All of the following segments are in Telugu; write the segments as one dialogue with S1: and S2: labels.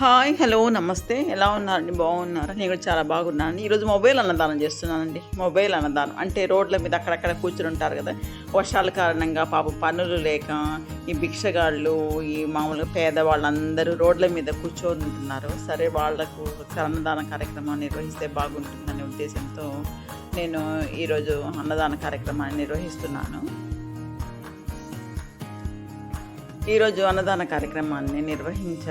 S1: హాయ్ హలో నమస్తే. ఎలా ఉన్నారండి? బాగున్నారా? నేను కూడా చాలా బాగున్నాను ఈరోజు మొబైల్ అన్నదానం చేస్తున్నానండి. మొబైల్ అన్నదానం. అంటే రోడ్ల మీద అక్కడక్కడ కూర్చుని ఉంటారు కదా. వర్షాల కారణంగా పాపం పనులు లేక ఈ భిక్షగాళ్ళు ఈ మామూలుగా పేదవాళ్ళందరూ రోడ్ల మీద కూర్చొని ఉంటున్నారు. సరే వాళ్ళకు అన్నదాన కార్యక్రమం నిర్వహిస్తే బాగుంటుందనే ఉద్దేశంతో నేను ఈరోజు అన్నదాన కార్యక్రమాన్ని నిర్వహిస్తున్నాను. ఈరోజు అన్నదాన కార్యక్రమాన్ని నిర్వహించ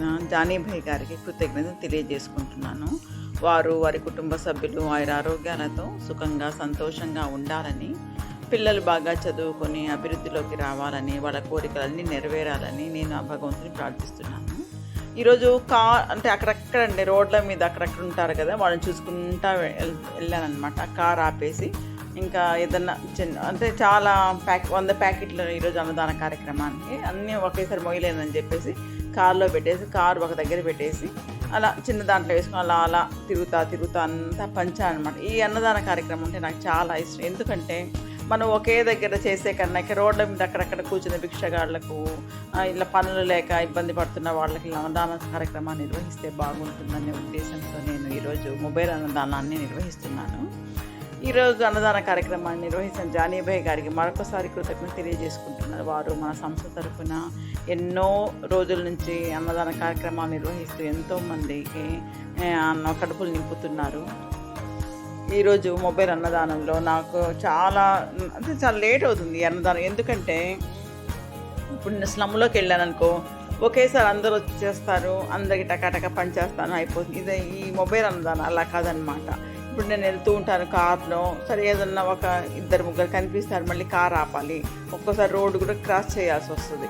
S1: జానీభాయ్ గారికి కృతజ్ఞత తెలియజేసుకుంటున్నాను. వారు వారి కుటుంబ సభ్యులు వారి ఆరోగ్యాలతో సుఖంగా సంతోషంగా ఉండాలని పిల్లలు బాగా చదువుకొని అభివృద్ధిలోకి రావాలని వాళ్ళ కోరికలన్నీ నెరవేరాలని నేను ఆ భగవంతుని ప్రార్థిస్తున్నాను. ఈరోజు కా అంటే అక్కడక్కడ అండి రోడ్ల మీద అక్కడక్కడ ఉంటారు కదా వాళ్ళని చూసుకుంటా వెళ్ళాను కార్ ఆపేసి ఇంకా ఏదన్నా చిన్న అంటే చాలా ప్యాక్ వంద ప్యాకెట్లు ఈరోజు అన్నదాన కార్యక్రమానికి అన్నీ ఒకేసారి మొయ్యలేనని చెప్పేసి కార్లో పెట్టేసి కారు ఒక దగ్గర పెట్టేసి అలా చిన్న దాంట్లో వేసుకుని అలా అలా తిరుగుతా తిరుగుతా అంతా పంచా అనమాట ఈ అన్నదాన కార్యక్రమం అంటే నాకు చాలా ఇష్టం. ఎందుకంటే మనం ఒకే దగ్గర చేసే కన్నా రోడ్ల మీద అక్కడక్కడ కూర్చున్న భిక్షగాళ్ళకు ఇలా పనులు లేక ఇబ్బంది పడుతున్న వాళ్ళకి అన్నదాన కార్యక్రమాన్ని నిర్వహిస్తే బాగుంటుందనే ఉద్దేశంతో నేను ఈరోజు మొబైల్ అన్నదానాన్ని నిర్వహిస్తున్నాను. ఈరోజు అన్నదాన కార్యక్రమాన్ని నిర్వహించిన జానీభాయ్ గారికి మరొకసారి కృతజ్ఞత తెలియజేసుకుంటున్నారు. వారు మన సంస్థ తరఫున ఎన్నో రోజుల నుంచి అన్నదాన కార్యక్రమాలు నిర్వహిస్తూ ఎంతోమందికి అన్న కడుపులు నింపుతున్నారు. ఈరోజు మొబైల్ అన్నదానంలో నాకు చాలా అంటే చాలా లేట్ అవుతుంది అన్నదానం. ఎందుకంటే ఇప్పుడు నేను స్లమ్లోకి వెళ్ళాను అనుకో ఒకేసారి అందరూ వచ్చేస్తారు అందరికి టకాటక పనిచేస్తాను అయిపోతుంది. ఇది ఈ మొబైల్ అన్నదానం అలా కాదనమాట. ఇప్పుడు నేను వెళ్తూ ఉంటాను కార్లో. సరే ఏదన్నా ఒక ఇద్దరు ముగ్గురు కనిపిస్తారు మళ్ళీ కార్ ఆపాలి. ఒక్కోసారి రోడ్డు కూడా క్రాస్ చేయాల్సి వస్తుంది.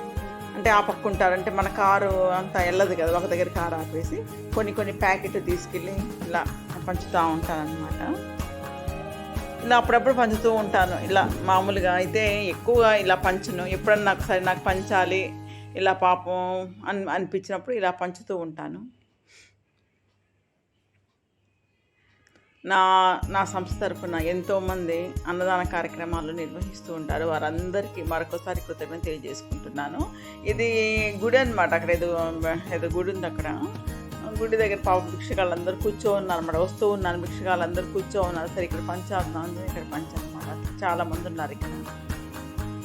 S1: అంటే ఆపక్కుంటారంటే మన కారు అంతా వెళ్ళదు కదా ఒక దగ్గర కారు ఆపేసి కొన్ని కొన్ని ప్యాకెట్ తీసుకెళ్ళి ఇలా పంచుతూ ఉంటానన్నమాట ఇలా అప్పుడప్పుడు పంచుతూ ఉంటాను. ఇలా మామూలుగా అయితే ఎక్కువగా ఇలా పంచను. ఎప్పుడన్నా ఒకసారి నాకు పంచాలి ఇలా పాపం అని అనిపించినప్పుడు ఇలా పంచుతూ ఉంటాను. నా నా సంస్థ తరఫున ఎంతోమంది అన్నదాన కార్యక్రమాలు నిర్వహిస్తూ ఉంటారు. వారందరికీ మరొకసారి కృతజ్ఞత తెలియజేసుకుంటున్నాను. ఇది గుడి అనమాట అక్కడ ఏదో ఏదో గుడి ఉంది అక్కడ. గుడి దగ్గర పాప భిక్షగాళ్ళందరూ కూర్చో ఉన్నారు అనమాట వస్తూ ఉన్నారు భిక్షగాళ్ళందరూ కూర్చో ఉన్నారు. సరే ఇక్కడ పంచాలన్నా ఇక్కడ పంచాలన్నమాట చాలామంది ఉన్నారు ఇక్కడ.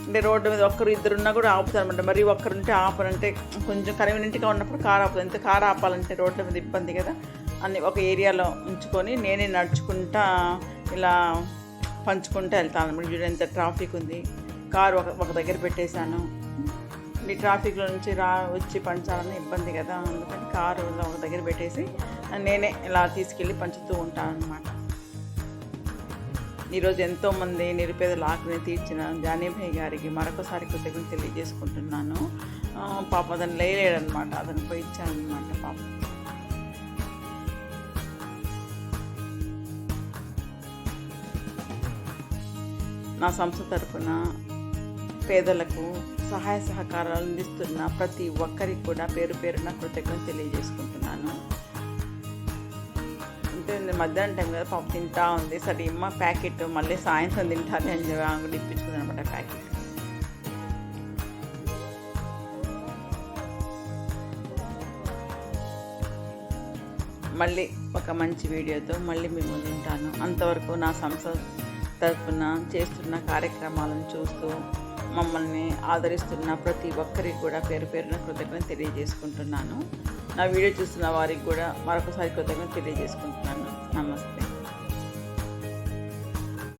S1: అంటే రోడ్డు మీద ఒక్కరు ఇద్దరు ఉన్నా కూడా ఆపుతారు అనమాట మరి ఒక్కరుంటే ఆపరంటే కొంచెం కన్వీనియంట్గా ఉన్నప్పుడు కారు ఆపుతుంది ఎంత కారు ఆపాలంటే రోడ్ల మీద ఇబ్బంది కదా. అన్ని ఒక ఏరియాలో ఉంచుకొని నేనే నడుచుకుంటా ఇలా పంచుకుంటూ వెళ్తాను అనమాట చూడండి ఎంత ట్రాఫిక్ ఉంది. కారు ఒక ఒక దగ్గర పెట్టేశాను. ఈ ట్రాఫిక్లో నుంచి రా వచ్చి పంచాలని ఇబ్బంది కదా అందుకని కారు ఒక దగ్గర పెట్టేసి నేనే ఇలా తీసుకెళ్ళి పంచుతూ ఉంటాను అనమాట ఈరోజు ఎంతోమంది నిరుపేదల ఆకలిని తీర్చిన జానీభాయ్ గారికి మరొకసారి కృతజ్ఞత తెలియజేసుకుంటున్నాను. పాప అతను లేలేడనమాట అతను పోయి అనమాట పాప. నా సంస్థ తరఫున పేదలకు సహాయ సహకారాలు అందిస్తున్న ప్రతి ఒక్కరికి కూడా పేరు పేరున కృతజ్ఞత తెలియజేసుకుంటున్నాను. అంటే మధ్యాహ్నం టైం కదా పాప తింటా ఉంది. సరే ఇమ్మ ప్యాకెట్ మళ్ళీ సాయంత్రం తింటాలి అని చెప్పి ఆమె ఇప్పించుకుంది అనమాట ప్యాకెట్. మళ్ళీ ఒక మంచి వీడియోతో మళ్ళీ మేము తింటాను అంతవరకు నా సంస్థ తరఫున చేస్తున్న కార్యక్రమాలను చూస్తూ మమ్మల్ని ఆదరిస్తున్న ప్రతి ఒక్కరికి కూడా పేరు పేరున కృతజ్ఞత తెలియజేసుకుంటున్నాను. నా వీడియో చూస్తున్న వారికి కూడా మరొకసారి కృతజ్ఞత తెలియజేసుకుంటున్నాను. నమస్తే.